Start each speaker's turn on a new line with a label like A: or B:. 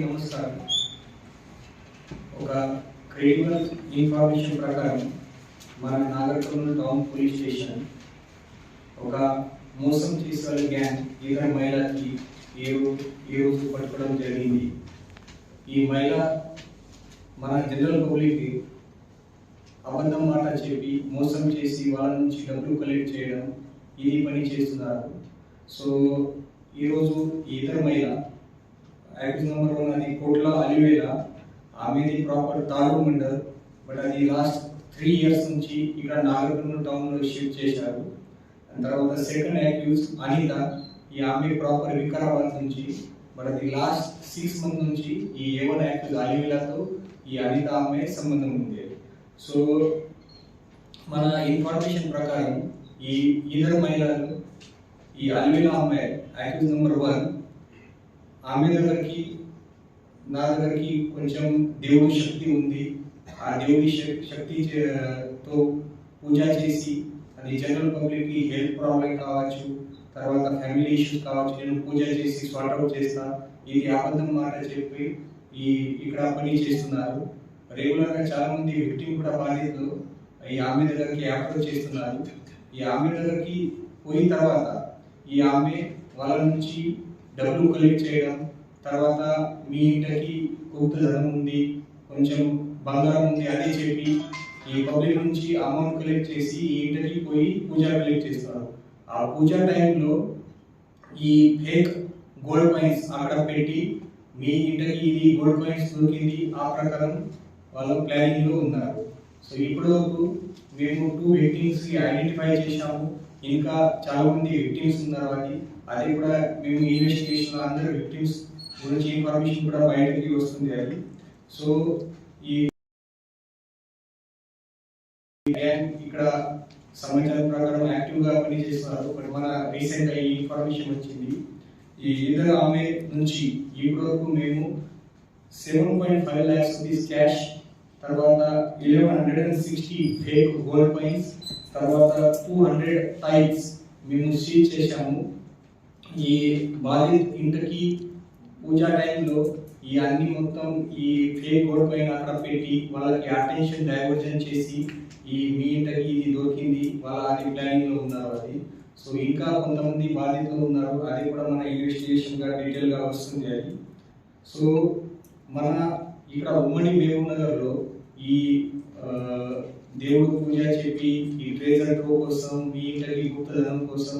A: అందరికీ నమస్కారం ఒక క్రిమినల్ ఇన్ఫర్మేషన్ ప్రకారం మన నాగర్కర్నూలు టౌన్ పోలీస్ స్టేషన్ ఒక మోసం చేసే గ్యాంగ్ ఇతర మహిళకి ఏ రోజు ఏ రోజు పట్టుకోవడం జరిగింది. ఈ మహిళ మన జనరల్ పబ్లిక్కి అబద్ధం మాట చెప్పి మోసం చేసి వాళ్ళ నుంచి డబ్బులు కలెక్ట్ చేయడం ఇది పని చేస్తున్నారు. సో ఈరోజు ఇతర మహిళ యాక్టివ్ నెంబర్ వన్ అని కోట్ల అలివేల. ఆమెది ప్రాపర్ తారు మండల్ బట్ అది లాస్ట్ త్రీ ఇయర్స్ నుంచి ఇక్కడ నాగర్కర్నూలు టౌన్లో షిఫ్ట్ చేశారు. దాని తర్వాత సెకండ్ యాక్యూస్ అనిత ఈ ఆమె ప్రాపర్ వికారాబాద్ నుంచి. బట్ అది లాస్ట్ సిక్స్ మంత్ నుంచి ఈ ఏవన్ యాక్యూస్ అలివేలతో ఈ అనిత ఆమె సంబంధం ఉంది. సో మన ఇన్ఫర్మేషన్ ప్రకారం ఈ ఇద్దరు మహిళలు ఈ అల్విలా అమ్మాయి యాక్యూస్ నెంబర్ వన్ ఆమె దగ్గరికి నా దగ్గరికి కొంచెం దేవుడి శక్తి ఉంది. ఆ దేవుడి శక్- శక్తి తో పూజ చేసి అది జనరల్ పబ్లిక్కి హెల్త్ ప్రాబ్లం కావచ్చు తర్వాత ఫ్యామిలీ ఇష్యూస్ కావచ్చు నేను పూజ చేసి సార్ట్ అవుట్ చేస్తా ఇది అబద్ధం మాట చెప్పి ఈ ఇక్కడ పని చేస్తున్నారు. రెగ్యులర్గా చాలామంది చాలా విక్టిమ్ కూడా బాధితులు ఈ ఆమె దగ్గరికి అప్రోచ్ చేస్తున్నారు. ఈ ఆమె దగ్గరికి పోయిన తర్వాత ఈ ఆమె వాళ్ళ నుంచి డబ్బులు కలెక్ట్ చేయడం తర్వాత మీ ఇంటికి కొంత ధనం ఉంది కొంచెం బంగారం ఉంది అదే చెప్పి ఈ పబ్లిక్ నుంచి అమౌంట్ కలెక్ట్ చేసి ఈ ఇంటికి పోయి పూజ కలెక్ట్ చేస్తారు. ఆ పూజ టైంలో ఈ ఫేక్ గోల్డ్ కాయిన్స్ అక్కడ పెట్టి మీ ఇంటికి ఇది గోల్డ్ కాయిన్స్ దొరికింది ఆ ప్రకారం వాళ్ళు ప్లానింగ్లో ఉన్నారు. సో ఇప్పటి వరకు మేము టూ విక్టిమ్స్కి ఐడెంటిఫై చేసాము ఇంకా చాలా మంది విక్టిమ్స్ ఉన్నారు అది అది కూడా మేము ఇన్వెస్టిగేషన్ అందరూ విక్టిమ్స్ గురించి ఇన్ఫర్మేషన్ కూడా బయటకి వస్తుంది అది. సో ఈ ఇక్కడ సమాచారం ప్రకారం యాక్టివ్గా పనిచేస్తున్నారు. బట్ మన రీసెంట్గా ఈ ఇన్ఫర్మేషన్ వచ్చింది. ఈ ఇద్దరు ఆమె నుంచి ఇప్పటి వరకు మేము seven point five lakhs rupees cash తర్వాత eleven hundred and sixty fake gold coins తర్వాత టూ హండ్రెడ్ టైప్స్ మేము సీజ్ చేశాము. ఈ బాధిత్ ఇంటికి పూజా టైంలో ఈ అన్ని మొత్తం ఈ ఫేక్ గోల్డ్ పైన అక్కడ పెట్టి వాళ్ళకి అటెన్షన్ డైవర్జన్ చేసి ఈ మీ ఇంటికి ఇది దొరికింది వాళ్ళ అది ప్లానింగ్లో ఉన్నారు అది. సో ఇంకా కొంతమంది బాధితులు ఉన్నారు అది కూడా మన ఇన్వెస్టిగేషన్గా డీటెయిల్గా వస్తుంది అది. సో మన ఇక్కడ ఉమ్మడి మహబూబ్ నగర్లో ఈ ఆ, దేవుడు పూజ చెప్పి ఈ ట్రేజర్ కోసం మీ ఇంటికి గుప్తధనం కోసం